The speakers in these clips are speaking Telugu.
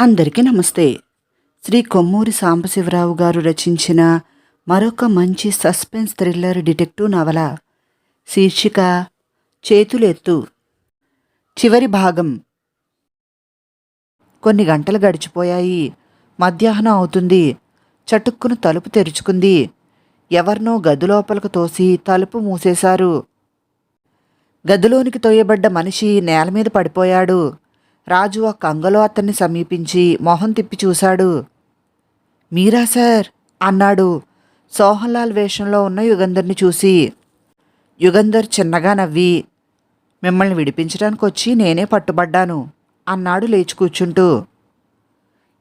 అందరికీ నమస్తే. శ్రీ కొమ్మూరి సాంబశివరావు గారు రచించిన మరొక మంచి సస్పెన్స్ థ్రిల్లర్ డిటెక్టివ్ నవల శీర్షిక చేతులెత్తు చివరి భాగం. కొన్ని గంటలు గడిచిపోయాయి. మధ్యాహ్నం అవుతుంది. చటుక్కును తలుపు తెరుచుకుంది. ఎవరినో గదిలోపలకు తోసి తలుపు మూసేశారు. గదిలోనికి తోయబడ్డ మనిషి నేల మీద పడిపోయాడు. రాజు ఆ కంగలో అతన్ని సమీపించి మొహం తిప్పి చూశాడు. మీరా సార్? అన్నాడు. సోహన్లాల్ వేషంలో ఉన్న యుగంధర్ని చూసి యుగంధర్ చిన్నగా నవ్వి మిమ్మల్ని విడిపించడానికి వచ్చి నేనే పట్టుబడ్డాను అన్నాడు లేచి కూర్చుంటూ.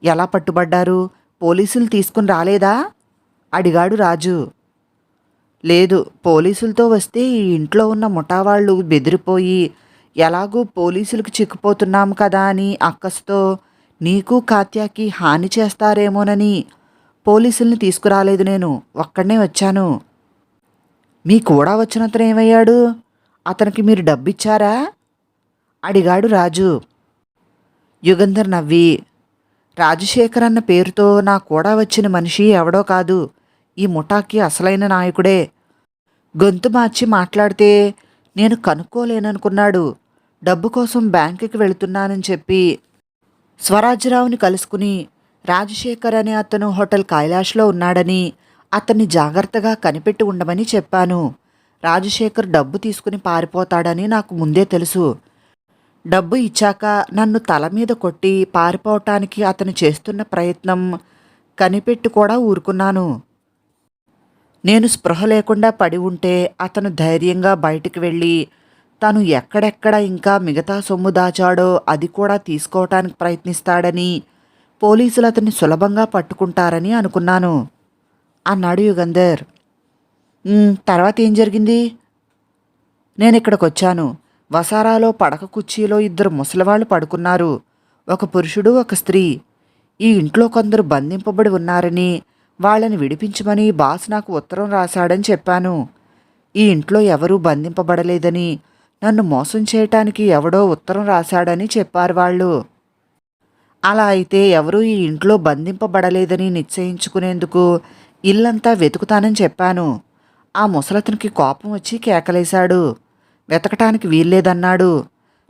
ఎలా పట్టుబడ్డారు? పోలీసులు తీసుకుని రాలేదా? అడిగాడు రాజు. లేదు పోలీసులతో వస్తే ఈ ఇంట్లో ఉన్న ముఠావాళ్ళు బెదిరిపోయి ఎలాగూ పోలీసులకు చిక్కుపోతున్నాం కదా అని అక్కసుతో నీకు కాత్యాకి హాని చేస్తారేమోనని పోలీసుల్ని తీసుకురాలేదు నేను ఒక్కడనే వచ్చాను. మీ కూడా వచ్చినంతనే ఏమయ్యాడు? అతనికి మీరు డబ్బిచ్చారా? అడిగాడు రాజు. యుగంధర్ నవ్వి రాజశేఖర్ అన్న పేరుతో నా కూడా వచ్చిన మనిషి ఎవడో కాదు ఈ ముఠాకి అసలైన నాయకుడే. గొంతు మార్చి మాట్లాడితే నేను కనుక్కోలేననుకున్నాడు. డబ్బు కోసం బ్యాంకుకి వెళుతున్నానని చెప్పి స్వరాజ్యరావుని కలుసుకుని రాజశేఖర్ అనే అతను హోటల్ కైలాష్లో ఉన్నాడని అతన్ని జాగ్రత్తగా కనిపెట్టి ఉండమని చెప్పాను. రాజశేఖర్ డబ్బు తీసుకుని పారిపోతాడని నాకు ముందే తెలుసు. డబ్బు ఇచ్చాక నన్ను తల మీద కొట్టి పారిపోవటానికి అతను చేస్తున్న ప్రయత్నం కనిపెట్టి కూడా ఊరుకున్నాను. నేను స్పృహ లేకుండా పడి ఉంటే అతను ధైర్యంగా బయటికి వెళ్ళి తను ఎక్కడెక్కడ ఇంకా మిగతా సొమ్ము దాచాడో అది కూడా తీసుకోవటానికి ప్రయత్నిస్తాడని పోలీసులు అతన్ని సులభంగా పట్టుకుంటారని అనుకున్నాను. అన్నాడు యుగంధర్. తర్వాత ఏం జరిగింది? నేను ఇక్కడికి వచ్చాను వసారాలో పడక కుర్చీలో ఇద్దరు ముసలివాళ్ళు పడుకున్నారు. ఒక పురుషుడు ఒక స్త్రీ. ఈ ఇంట్లో కొందరు బంధింపబడి ఉన్నారని వాళ్ళని విడిపించమని బాస్ నాకు ఉత్తరం రాశాడని చెప్పాను. ఈ ఇంట్లో ఎవరూ బంధింపబడలేదని నన్ను మోసం చేయటానికి ఎవడో ఉత్తరం రాశాడని చెప్పారు వాళ్ళు. అలా అయితే ఎవరూ ఈ ఇంట్లో బంధింపబడలేదని నిశ్చయించుకునేందుకు ఇల్లంతా వెతుకుతానని చెప్పాను. ఆ ముసలతనికి కోపం వచ్చి కేకలేశాడు. వెతకటానికి వీల్లేదన్నాడు.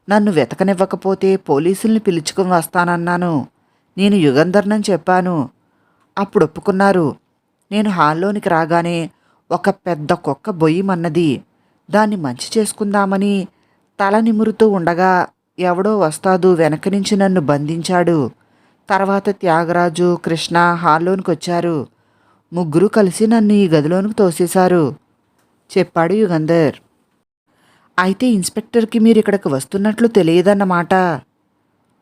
నన్ను వెతకనివ్వకపోతే పోలీసుల్ని పిలుచుకుని వస్తానన్నాను. నేను యుగంధర్నని చెప్పాను. అప్పుడు ఒప్పుకున్నారు నేను హాల్లోనికి రాగానే ఒక పెద్ద కుక్క బొయ్యమన్నది దాన్ని మంచి చేసుకుందామని తల నిమురుతూ ఉండగా ఎవడో వస్తాదు వెనక నుంచి నన్ను బంధించాడు. తర్వాత త్యాగరాజు కృష్ణ హాల్లోనికి వచ్చారు ముగ్గురు కలిసి నన్ను ఈ గదిలోనికి తోసేశారు. చెప్పాడు యుగంధర్. అయితే ఇన్స్పెక్టర్కి మీరు ఇక్కడికి వస్తున్నట్లు తెలియదన్నమాట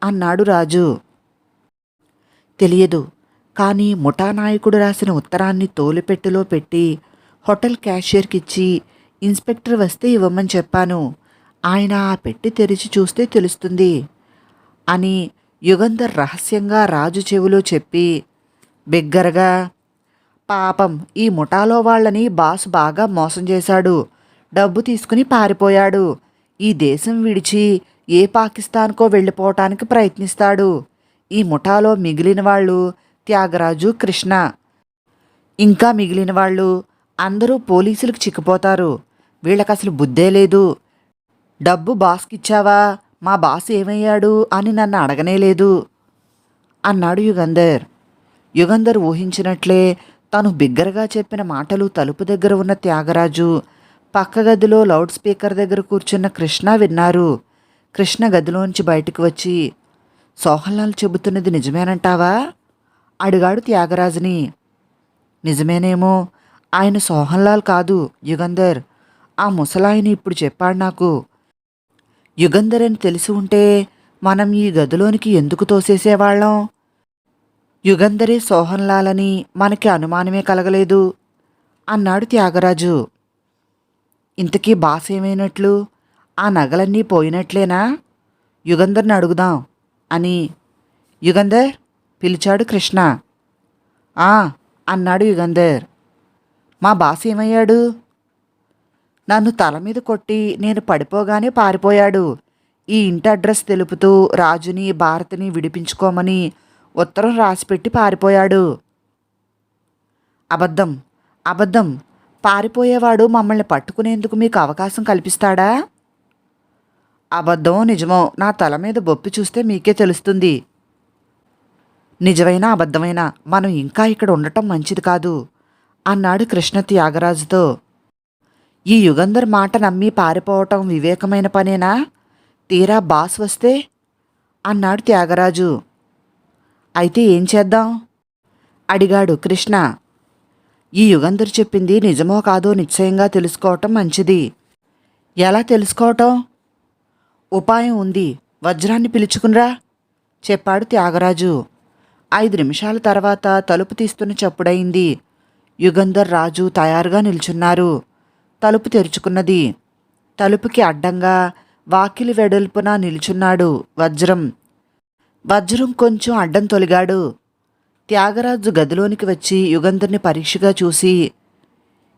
అన్నాడు రాజు. తెలియదు. కానీ ముఠా నాయకుడు రాసిన ఉత్తరాన్ని తోలుపెట్టెలో పెట్టి హోటల్ క్యాషియర్కిచ్చి ఇన్స్పెక్టర్ వస్తే ఇవ్వమని చెప్పాను. ఆయన ఆ పెట్టి తెరిచి చూస్తే తెలుస్తుంది అని యుగంధర్ రహస్యంగా రాజు చెవిలో చెప్పి బిగ్గరగా పాపం ఈ ముఠాలో వాళ్ళని బాస్ బాగా మోసం చేశాడు. డబ్బు తీసుకుని పారిపోయాడు. ఈ దేశం విడిచి ఏ పాకిస్తాన్కో వెళ్ళిపోవటానికి ప్రయత్నిస్తాడు. ఈ ముఠాలో మిగిలిన వాళ్ళు త్యాగరాజు కృష్ణ. ఇంకా మిగిలిన వాళ్ళు అందరూ పోలీసులకు చిక్కిపోతారు. వీళ్ళకి అసలు బుద్ధే లేదు. డబ్బు బాస్కిచ్చావా? మా బాస్ ఏమయ్యాడు అని నన్ను అడగనే లేదు. అన్నాడు యుగంధర్. యుగంధర్ ఊహించినట్లే తను బిగ్గరగా చెప్పిన మాటలు తలుపు దగ్గర ఉన్న త్యాగరాజు పక్క గదిలో లౌడ్ స్పీకర్ దగ్గర కూర్చున్న కృష్ణ విన్నారు. కృష్ణ గదిలోంచి బయటకు వచ్చి సోహన్లాల్ చెబుతున్నది నిజమేనంటావా? అడిగాడు త్యాగరాజుని. నిజమేనేమో ఆయన సోహన్లాల్ కాదు యుగంధర్. ఆ ముసలాయన ఇప్పుడు చెప్పాడు నాకు. యుగంధర్ అని తెలిసి ఉంటే మనం ఈ గదిలోనికి ఎందుకు తోసేసేవాళ్ళం? యుగంధరే సోహన్లాల్ అని మనకి అనుమానమే కలగలేదు అన్నాడు త్యాగరాజు. ఇంతకీ బాస ఏమైనట్లు? ఆ నగలన్నీ పోయినట్లేనా? యుగంధర్ని అడుగుదాం అని. యుగంధర్ పిలిచాడు కృష్ణ. ఆ అన్నాడు యుగంధర్. మా బాస్ ఏమయ్యాడు? నన్ను తల మీద కొట్టి నేను పడిపోగానే పారిపోయాడు. ఈ ఇంటి అడ్రస్ తెలుపుతూ రాజుని భారతిని విడిపించుకోమని ఉత్తరం రాసిపెట్టి పారిపోయాడు. అబద్ధం అబద్ధం. పారిపోయేవాడు మమ్మల్ని పట్టుకునేందుకు మీకు అవకాశం కల్పిస్తాడా? అబద్ధమో నిజమో నా తల మీద బొప్పి చూస్తే మీకే తెలుస్తుంది. నిజమైన అబద్ధమైన మనం ఇంకా ఇక్కడ ఉండటం మంచిది కాదు అన్నాడు కృష్ణ త్యాగరాజుతో ఈ యుగంధర్ మాట నమ్మి పారిపోవటం వివేకమైన పనేనా? తీరా బాస్ వస్తే? అన్నాడు త్యాగరాజు. అయితే ఏం చేద్దాం? అడిగాడు కృష్ణ. ఈ యుగంధర్ చెప్పింది నిజమో కాదో నిశ్చయంగా తెలుసుకోవటం మంచిది. ఎలా తెలుసుకోవటం? ఉపాయం ఉంది. వజ్రాన్ని పిలుచుకునిరా చెప్పాడు త్యాగరాజు. ఐదు నిమిషాల తర్వాత తలుపు తీస్తున్న చప్పుడైంది. యుగంధర్ రాజు తయారుగా నిల్చున్నారు. తలుపు తెరుచుకున్నది. తలుపుకి అడ్డంగా వాకిలి వెడల్పున నిల్చున్నాడు వజ్రం. వజ్రం కొంచెం అడ్డం తొలిగాడు. త్యాగరాజు గదిలోనికి వచ్చి యుగంధర్ని పరీక్షగా చూసి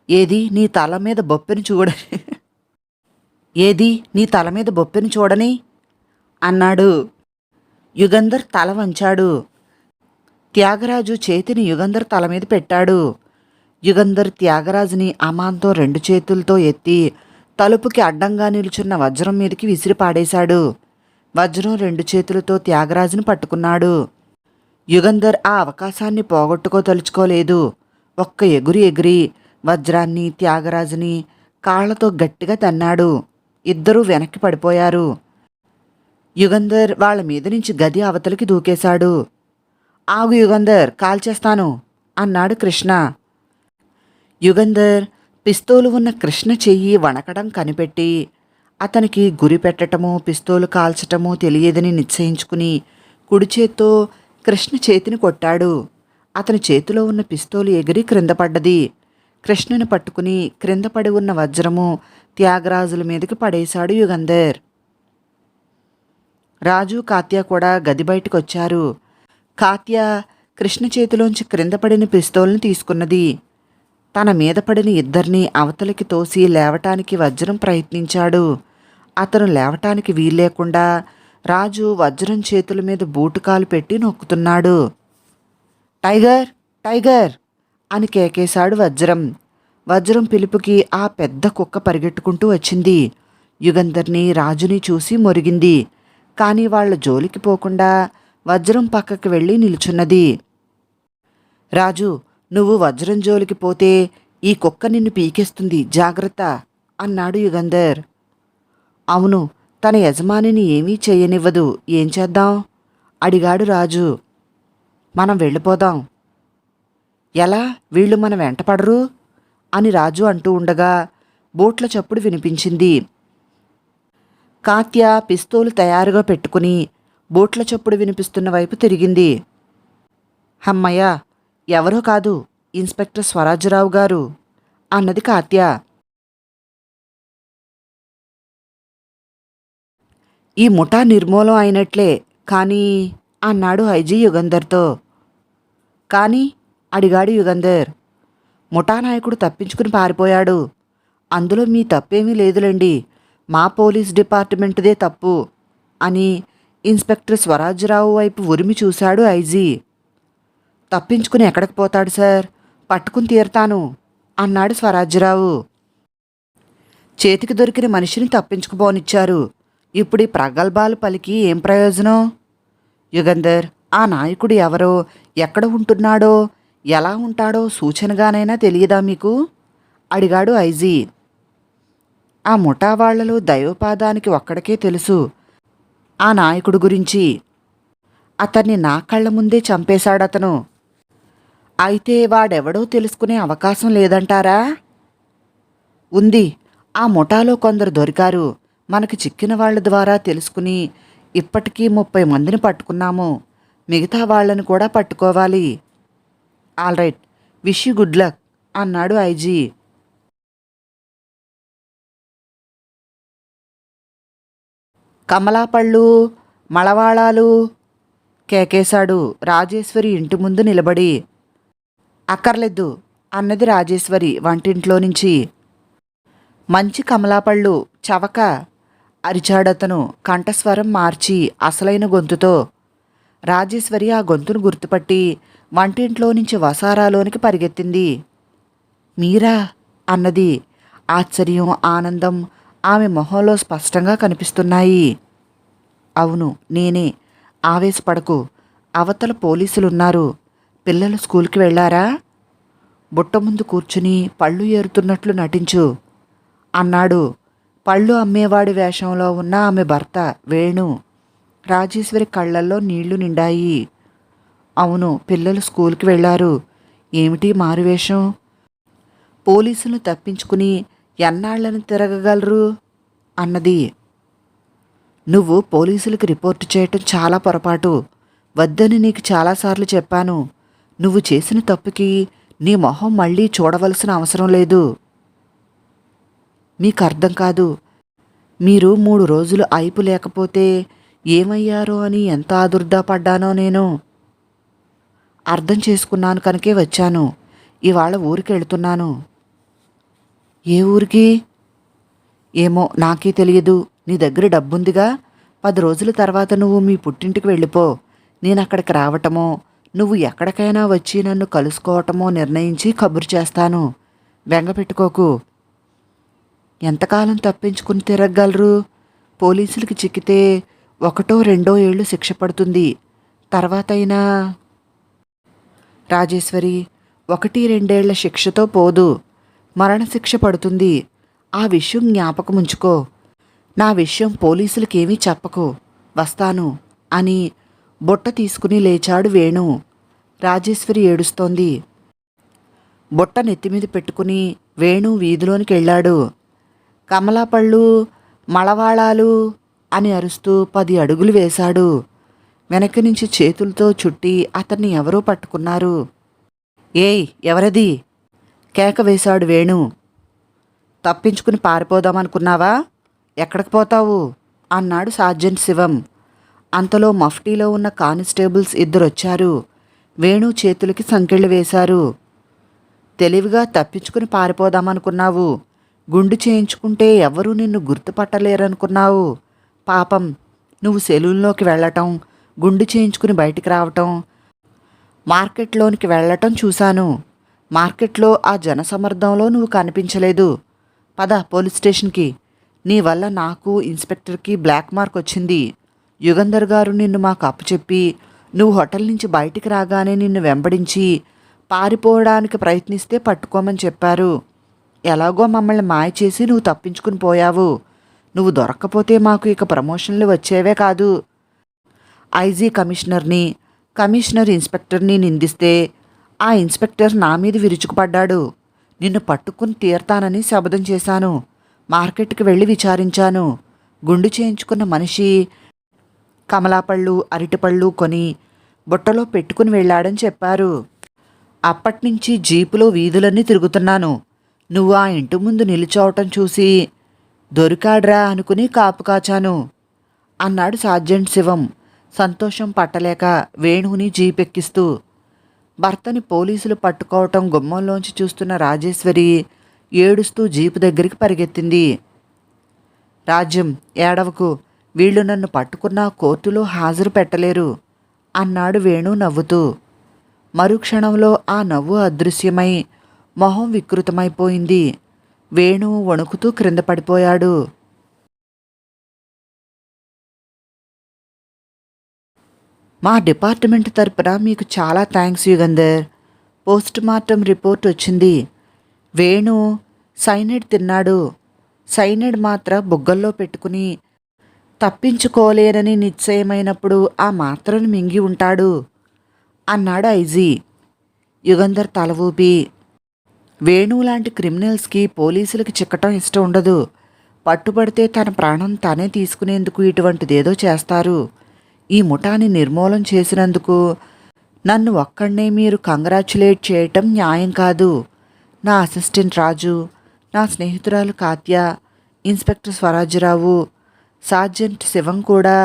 ఏది నీ తల మీద బొప్పెను చూడని ఏది నీ తల మీద బొప్పెను చూడని? అన్నాడు. యుగంధర్ తల వంచాడు. త్యాగరాజు చేతిని యుగంధర్ తల మీద పెట్టాడు. యుగంధర్ త్యాగరాజుని అమాంతం రెండు చేతులతో ఎత్తి తలుపుకి అడ్డంగా నిలుచున్న వజ్రం మీదకి విసిరి పాడేశాడు. వజ్రం రెండు చేతులతో త్యాగరాజుని పట్టుకున్నాడు. యుగంధర్ ఆ అవకాశాన్ని పోగొట్టుకోదలుచుకోలేదు ఒక్క ఎగురి ఎగిరి వజ్రాన్ని త్యాగరాజుని కాళ్ళతో గట్టిగా తన్నాడు. ఇద్దరూ వెనక్కి పడిపోయారు. యుగంధర్ వాళ్ళ మీద నుంచి గది అవతలికి దూకేశాడు. ఆగు యుగంధర్ కాల్చేస్తాను అన్నాడు కృష్ణ. యుగంధర్ పిస్తోలు ఉన్న కృష్ణ చెయ్యి వణకడం కనిపెట్టి అతనికి గురి పెట్టటమో పిస్తోలు కాల్చటమో తెలియదని నిశ్చయించుకుని కుడి చేత్తో కృష్ణ చేతిని కొట్టాడు. అతని చేతిలో ఉన్న పిస్తోలు ఎగిరి క్రింద పడ్డది. కృష్ణను పట్టుకుని క్రింద పడి ఉన్న వజ్రము త్యాగరాజుల మీదకి పడేశాడు యుగంధర్. రాజు కాత్య కూడా గది బయటకొచ్చారు. కాత్య కృష్ణ చేతిలోంచి క్రింద పడిన పిస్తోల్ని తీసుకున్నది. తన మీద పడిన ఇద్దరిని అవతలికి తోసి లేవటానికి వజ్రం ప్రయత్నించాడు. అతను లేవటానికి వీల్లేకుండా రాజు వజ్రం చేతుల మీద బూటుకాలు పెట్టి నొక్కుతున్నాడు. Tiger tiger! అని కేకేశాడు వజ్రం. వజ్రం పిలుపుకి ఆ పెద్ద కుక్క పరిగెట్టుకుంటూ వచ్చింది. యుగంధర్ని రాజుని చూసి మొరిగింది. కానీ వాళ్ళ జోలికి పోకుండా వజ్రం పక్కకి వెళ్ళి నిలుచున్నది. రాజు నువ్వు వజ్రం జోలికి పోతే ఈ కుక్క నిన్ను పీకేస్తుంది జాగ్రత్త అన్నాడు యుగంధర్. అవును తన యజమానిని ఏమీ చేయనివ్వదు ఏం చేద్దాం? అడిగాడు రాజు. మనం వెళ్ళిపోదాం. ఎలా? వీళ్ళు మన వెంటపడరు అని రాజు అంటూ ఉండగా బూట్ల చప్పుడు వినిపించింది. కాత్య పిస్తోలు తయారుగా పెట్టుకుని బోట్ల చప్పుడు వినిపిస్తున్న వైపు తిరిగింది. హమ్మయ్య ఎవరో కాదు ఇన్స్పెక్టర్ స్వరాజ్యరావు గారు అన్నది కాత్య. ఈ ముఠా నిర్మూలం అయినట్లే కానీ అన్నాడు ఐజీ యుగంధర్తో. కానీ అడిగాడు యుగంధర్ ముఠా నాయకుడు తప్పించుకుని పారిపోయాడు. అందులో మీ తప్పేమీ లేదులేండి. మా పోలీస్ డిపార్ట్మెంట్దే తప్పు అని ఇన్స్పెక్టర్ స్వరాజ్యరావు వైపు ఉరిమి చూశాడు ఐజీ. తప్పించుకుని ఎక్కడికి పోతాడు సార్? పట్టుకుని తీరతాను అన్నాడు స్వరాజ్యరావు చేతికి దొరికిన మనిషిని తప్పించుకుపోనిచ్చారు. ఇప్పుడు ఈ ప్రగల్భాలు పలికి ఏం ప్రయోజనం? యుగంధర్ ఆ నాయకుడు ఎవరో ఎక్కడ ఉంటున్నాడో ఎలా ఉంటాడో సూచనగానైనా తెలియదా మీకు? అడిగాడు ఐజీ. ఆ ముఠా వాళ్ళలో దైవపాదానికి ఒక్కడికే తెలుసు. ఆ నాయకుడు గురించి. అతన్ని నా కళ్ళ ముందే చంపేశాడతను. అయితే వాడెవడో తెలుసుకునే అవకాశం లేదంటారా? ఉంది ఆ ముఠాలో కొందరు దొరికారు. మనకు చిక్కిన వాళ్ళ ద్వారా తెలుసుకుని ఇప్పటికీ ముప్పై మందిని పట్టుకున్నాము. మిగతా వాళ్ళని కూడా పట్టుకోవాలి. All right wish you good luck అన్నాడు ఐజీ. కమలాపళ్ళు మళవాళాలు కేకేశాడు. రాజేశ్వరి ఇంటి ముందు నిలబడి అక్కర్లేదు అన్నది రాజేశ్వరి వంటింట్లో నుంచి. మంచి కమలాపళ్ళు చవక అరిచాడతను. కంఠస్వరం మార్చి అసలైన గొంతుతో రాజేశ్వరి ఆ గొంతును గుర్తుపట్టి వంటింట్లో నుంచి వసారాలోనికి పరిగెత్తింది. మీరా? అన్నది. ఆశ్చర్యం ఆనందం ఆమె మొహంలో స్పష్టంగా కనిపిస్తున్నాయి. అవును నేనే. ఆవేశపడకు. అవతల పోలీసులున్నారు. పిల్లలు స్కూల్కి వెళ్ళారా? బుట్ట ముందు కూర్చుని పళ్ళు ఏరుతున్నట్లు నటించు. అన్నాడు. పళ్ళు అమ్మేవాడి వేషంలో ఉన్న ఆమె భర్త వేణు. రాజేశ్వరి కళ్ళల్లో నీళ్ళు నిండాయి. అవును పిల్లలు స్కూల్కి వెళ్ళారు. ఏమిటి మారువేషం? పోలీసులను తప్పించుకుని ఎన్నాళ్ళను తిరగగలరు? అన్నది. నువ్వు పోలీసులకు రిపోర్టు చేయటం చాలా పొరపాటు. వద్దని నీకు చాలాసార్లు చెప్పాను. నువ్వు చేసిన తప్పుకి నీ మొహం మళ్ళీ చూడవలసిన అవసరం లేదు. మీకు అర్థం కాదు. మీరు మూడు రోజులు అయిపు లేకపోతే ఏమయ్యారో అని ఎంత ఆదుర్దా పడ్డానో నేను. అర్థం చేసుకున్నాను కనుకే వచ్చాను. ఇవాళ ఊరికి వెళ్తున్నాను ఏ ఊరికి? ఏమో నాకే తెలియదు. నీ దగ్గర డబ్బుందిగా. పది రోజుల తర్వాత నువ్వు మీ పుట్టింటికి వెళ్ళిపో. నేను అక్కడికి రావటమో నువ్వు ఎక్కడికైనా వచ్చి నన్ను కలుసుకోవటమో నిర్ణయించి కబురు చేస్తాను. వెంగపెట్టుకోకు ఎంతకాలం తప్పించుకుని తిరగగలరు? పోలీసులకి చిక్కితే ఒకటో రెండో ఏళ్ళు శిక్ష పడుతుంది. తర్వాత అయినా రాజేశ్వరి ఒకటి రెండేళ్ళ శిక్షతో పోదు. మరణశిక్ష పడుతుంది. ఆ విషయం జ్ఞాపకం ఉంచుకో నా విషయం పోలీసులకేమీ చెప్పకు. వస్తాను అని బుట్ట తీసుకుని లేచాడు వేణు. రాజేశ్వరి ఏడుస్తోంది. బుట్ట నెత్తిమీద పెట్టుకుని వేణు వీధిలోనికి వెళ్ళాడు. కమలాపళ్ళు మళవాళాలు అని అరుస్తూ పది అడుగులు వేశాడు. వెనక నుంచి చేతులతో చుట్టి అతన్ని ఎవరో పట్టుకున్నారు. ఏయ్ ఎవరది? కేక వేశాడు వేణు. తప్పించుకుని పారిపోదామనుకున్నావా ఎక్కడికి పోతావు? అన్నాడు సార్జెంట్ శివం. అంతలో మఫ్టీలో ఉన్న కానిస్టేబుల్స్ ఇద్దరొచ్చారు. వేణు చేతులకి సంకెళ్ళు వేశారు. తెలివిగా తప్పించుకుని పారిపోదామనుకున్నావు గుండు చేయించుకుంటే ఎవరూ నిన్ను గుర్తుపట్టలేరనుకున్నావు. పాపం నువ్వు సెలూన్లోకి వెళ్ళటం గుండు చేయించుకుని బయటికి రావటం మార్కెట్లోనికి వెళ్ళటం చూశాను. మార్కెట్లో ఆ జనసమర్థంలో నువ్వు కనిపించలేదు. పద పోలీస్ స్టేషన్కి. నీ వల్ల నాకు ఇన్స్పెక్టర్కి బ్లాక్ మార్క్ వచ్చింది. యుగంధర్ గారు నిన్ను మాకు అప్పచెప్పి నువ్వు హోటల్ నుంచి బయటికి రాగానే నిన్ను వెంబడించి పారిపోవడానికి ప్రయత్నిస్తే పట్టుకోమని చెప్పారు. ఎలాగో మమ్మల్ని మాయ చేసి నువ్వు తప్పించుకుని పోయావు. నువ్వు దొరక్కపోతే మాకు ఇక ప్రమోషన్లు వచ్చేవే కాదు. ఐజీ కమిషనర్ని కమిషనర్ ఇన్స్పెక్టర్ని నిందిస్తే ఆ ఇన్స్పెక్టర్ నా మీద విరుచుకుపడ్డాడు. నిన్ను పట్టుకుని తీరతానని శబదం చేశాను. మార్కెట్కి వెళ్ళి విచారించాను. గుండు చేయించుకున్న మనిషి కమలాపళ్ళు అరటిపళ్ళు కొని బుట్టలో పెట్టుకుని వెళ్ళాడని చెప్పారు. అప్పటినుంచి జీపులో వీధులన్నీ తిరుగుతున్నాను. నువ్వు ఆ ఇంటి ముందు నిలిచోవటం చూసి దొరికాడ్రా అనుకుని కాపు కాచాను. అన్నాడు సార్జెంట్ శివం. సంతోషం పట్టలేక వేణువుని జీపెక్కిస్తూ భర్తని పోలీసులు పట్టుకోవటం గుమ్మంలోంచి చూస్తున్న రాజేశ్వరి ఏడుస్తూ జీపు దగ్గరికి పరిగెత్తింది. రాజ్యం ఏడవకు వీళ్ళు నన్ను పట్టుకున్న కోర్టులో హాజరు పెట్టలేరు అన్నాడు వేణు నవ్వుతూ. మరుక్షణంలో ఆ నవ్వు అదృశ్యమై మొహం వికృతమైపోయింది. వేణు వణుకుతూ క్రింద పడిపోయాడు. మా డిపార్ట్మెంట్ తరపున మీకు చాలా thanks Yugandhar post mortem report వచ్చింది. వేణు సైనైడ్ తిన్నాడు. సైనైడ్ మాత్ర బుగ్గల్లో పెట్టుకుని తప్పించుకోలేనని నిశ్చయమైనప్పుడు ఆ మాత్రను మింగి ఉంటాడు. అన్నాడు ఐజీ. యుగంధర్ తల ఊపి లాంటి క్రిమినల్స్కి పోలీసులకి చిక్కటం ఇష్టం ఉండదు. పట్టుబడితే తన ప్రాణం తనే తీసుకునేందుకు ఇటువంటిదేదో చేస్తారు. ఈ ముఠాని నిర్మూలం చేసినందుకు నన్ను ఒక్కడనే మీరు కంగ్రాచులేట్ చేయటం న్యాయం కాదు. నా అసిస్టెంట్ రాజు నా స్నేహితురాలు Katya inspector Swarajyarao sergeant Shivam కూడా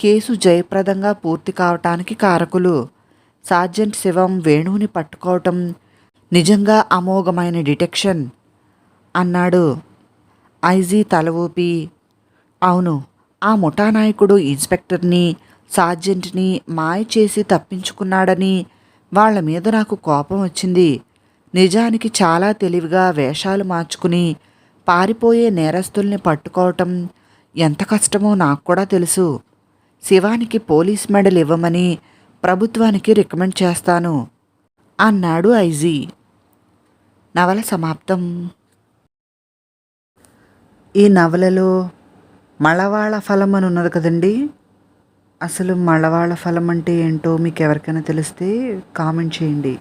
కేసు జయప్రదంగా పూర్తి కావటానికి కారకులు. సార్జెంట్ శివం వేణువుని పట్టుకోవటం నిజంగా అమోఘమైన డిటెక్షన్ అన్నాడు ఐజీ తల ఊపి. అవును ఆ ముఠా నాయకుడు ఇన్స్పెక్టర్ని సార్జెంట్ని మాయ చేసి తప్పించుకున్నాడని వాళ్ళ మీద నాకు కోపం వచ్చింది. నిజానికి చాలా తెలివిగా వేషాలు మార్చుకుని పారిపోయే నేరస్తుల్ని పట్టుకోవటం ఎంత కష్టమో నాకు కూడా తెలుసు. శివానికి పోలీస్ మెడల్ ఇవ్వమని ప్రభుత్వానికి రికమెండ్ చేస్తాను అన్నాడు ఐజీ. నవల సమాప్తం. ఈ నవలలో మళవాళ ఫలం అని ఉన్నది కదండీ? అసలు మళవాళ ఫలం అంటే ఏంటో మీకు ఎవరికైనా తెలిస్తే కామెంట్ చేయండి.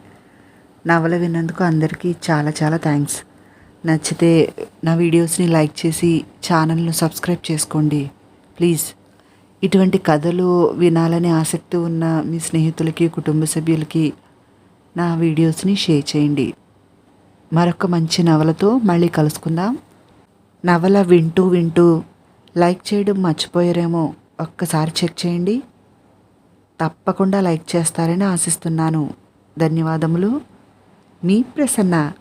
నవల విన్నందుకు అందరికీ చాలా చాలా థ్యాంక్స్. నచ్చితే నా వీడియోస్ని లైక్ చేసి ఛానల్ను సబ్స్క్రైబ్ చేసుకోండి. ప్లీజ్. ఇటువంటి కథలు వినాలని ఆసక్తి ఉన్న మీ స్నేహితులకి కుటుంబ సభ్యులకి నా వీడియోస్ని షేర్ చేయండి. మరొక మంచి నవలతో మళ్ళీ కలుసుకుందాం. నవల వింటూ వింటూ లైక్ చేయడం మర్చిపోయారేమో. ఒక్కసారి చెక్ చేయండి. తప్పకుండా లైక్ చేస్తారని ఆశిస్తున్నాను. ధన్యవాదములు. మీ ప్రసన్న.